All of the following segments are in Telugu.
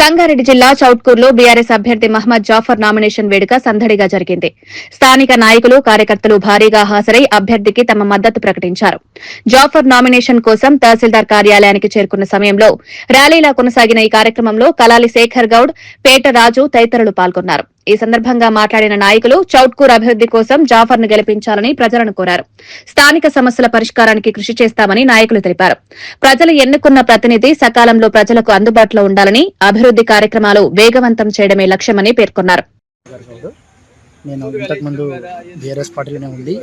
సంగారెడ్డి జిల్లా చౌట్కూరులో బీఆర్ఎస్ అభ్యర్థి మహ్మద్ జాఫర్ నామినేషన్ వేడుక సందడిగా జరిగింది. స్థానిక నాయకులు కార్యకర్తలు భారీగా హాజరై అభ్యర్థికి తమ మద్దతు ప్రకటించారు. జాఫర్ నామినేషన్ కోసం తహసీల్దార్ కార్యాలయానికి చేరుకున్న సమయంలో ర్యాలీలా కొనసాగిన ఈ కార్యక్రమంలో కలాలి శేఖర్ గౌడ్ పేట రాజు తదితరులు పాల్గొన్నారు. ఈ సందర్భంగా మాట్లాడిన నాయకులు చౌట్కూర్ అభివృద్ది కోసం జాఫర్ను గెలిపించాలని ప్రజలను కోరారు. స్థానిక సమస్యల పరిష్కారానికి కృషి చేస్తామని నాయకులు తెలిపారు. ప్రజలు ఎన్నుకున్న ప్రతినిధి సకాలంలో ప్రజలకు అందుబాటులో ఉండాలని అభివృద్ది కార్యక్రమాలు వేగవంతం చేయడమే లక్ష్యమని పేర్కొన్నారు. నేను ఇంతకుముందు బీఆర్ఎస్ పార్టీలోనే ఉండి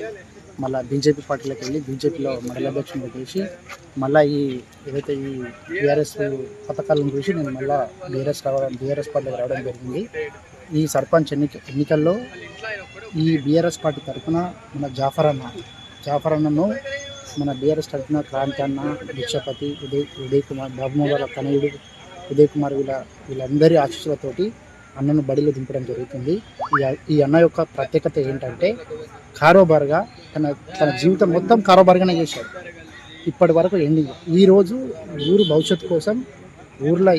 మళ్ళీ బీజేపీ పార్టీలోకి వెళ్ళి బీజేపీలో మండల అధ్యక్షునిగా చేసి మళ్ళీ ఈ ఏదైతే ఈ బీఆర్ఎస్ పథకాలను చూసి నేను మళ్ళీ బీఆర్ఎస్ రావడం బీఆర్ఎస్ పార్టీలోకి రావడం జరిగింది. ఈ సర్పంచ్ ఎన్నిక ఎన్నికల్లో ఈ బీఆర్ఎస్ పార్టీ తరఫున మన జాఫర్ అన్న జాఫర్ అన్నను మన బీఆర్ఎస్ తరఫున క్రాంతి అన్న భిక్షపతి ఉదయ్ ఉదయ్ కుమార్ బాబు వాళ్ళ తనయుడు ఉదయ్ కుమార్ వీళ్ళ వీళ్ళందరి ఆశీస్సులతోటి అన్నను బడిలో దింపడం జరుగుతుంది. ఈ- ఈ అన్న యొక్క ప్రత్యేకత ఏంటంటే కారోబార్గా తన తన జీవితం మొత్తం కారోబార్గానే చేశాడు. ఇప్పటి వరకు ఎండింగ్ ఈరోజు ఊరు భవిష్యత్తు కోసం ఊర్లో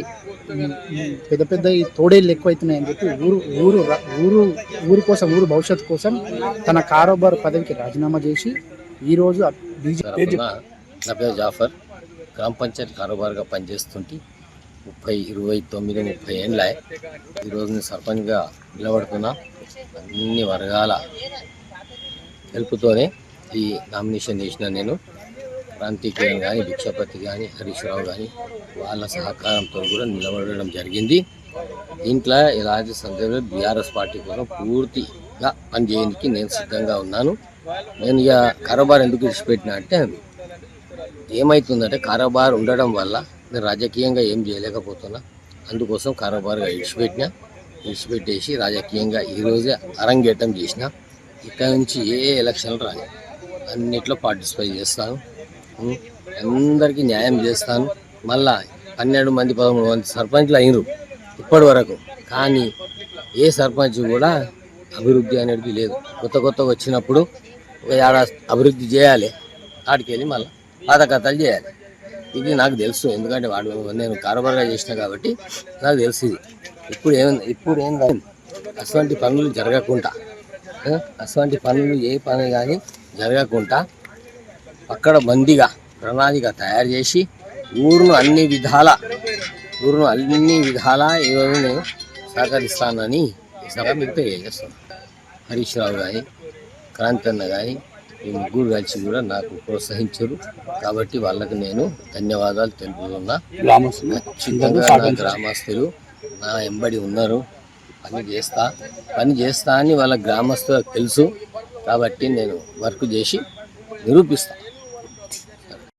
పెద్ద పెద్ద ఈ తోడేళ్ళు ఎక్కువైతున్నాయని చెప్పి ఊరు ఊరు ఊరు ఊరు కోసం ఊరు భవిష్యత్తు కోసం తన కారోబార్ పదవికి రాజీనామా చేసి ఈరోజు బీజేపీ జాఫర్. గ్రామ పంచాయతీ కారోబార్గా పనిచేస్తుంటే. ముప్పై ఇరవై తొమ్మిది ముప్పై ఏళ్ళ ఈరోజు నేను సర్పంచ్గా నిలబడుతున్నా అన్ని వర్గాల హెల్ప్తోనే ఈ నామినేషన్ చేసిన నేను. క్రాంతికిరణ్ కానీ భిక్షపతి కానీ హరీష్ రావు కానీ వాళ్ళ సహకారంతో కూడా నిలబడడం జరిగింది. దీంట్లో ఇలా సందర్భంలో బీఆర్ఎస్ పార్టీ కోసం పూర్తిగా పనిచేయడానికి నేను సిద్ధంగా ఉన్నాను. నేను ఇక కారోబార్ ఎందుకు విడిచిపెట్టినా అంటే ఏమవుతుందంటే కారోబార్ ఉండడం వల్ల నేను రాజకీయంగా ఏం చేయలేకపోతున్నా. అందుకోసం కారోబారుగా విడిచిపెట్టిన విడిచిపెట్టేసి రాజకీయంగా ఈరోజే అరంగేటం చేసిన ఇక్కడ నుంచి ఏ ఎలక్షన్లు రాని అన్నిట్లో పార్టిసిపేట్ చేస్తాను. అందరికీ న్యాయం చేస్తాను. మళ్ళా పన్నెండు మంది పదమూడు మంది సర్పంచ్లు అయినరు ఇప్పటి వరకు. కానీ ఏ సర్పంచ్ కూడా అభివృద్ధి అనేది లేదు. కొత్త కొత్తగా వచ్చినప్పుడు ఏడాది అభివృద్ధి చేయాలి ఆడికి వెళ్ళి మళ్ళీ పాత కథలు చేయాలి. ఇది నాకు తెలుసు ఎందుకంటే వాడు నేను కారోబార్గా చేసిన కాబట్టి నాకు తెలుసు ఇది. ఇప్పుడు ఏం ఇప్పుడు ఏం కాదు. అటువంటి పనులు జరగకుండా అటువంటి పనులు ఏ పని కానీ జరగకుండా అక్కడ బందీగా ప్రణాళిక తయారు చేసి ఊరును అన్ని విధాల ఊరును అన్ని విధాల ఈరోజు నేను సహకరిస్తానని ఈ సభ మీకు తెలియజేస్తాను హరీష్ రావు కానీ క్రాంతన్న కానీ ఈ ముగ్గురు కలిసి కూడా నాకు ప్రోత్సహించారు. కాబట్టి వాళ్ళకి నేను ధన్యవాదాలు తెలుపుతున్నా. ఖచ్చితంగా నా గ్రామస్తులు నా ఎంబడి ఉన్నారు. పని చేస్తా. పని చేస్తా అని వాళ్ళ గ్రామస్తులకు తెలుసు. కాబట్టి నేను వర్క్ చేసి నిరూపిస్తాను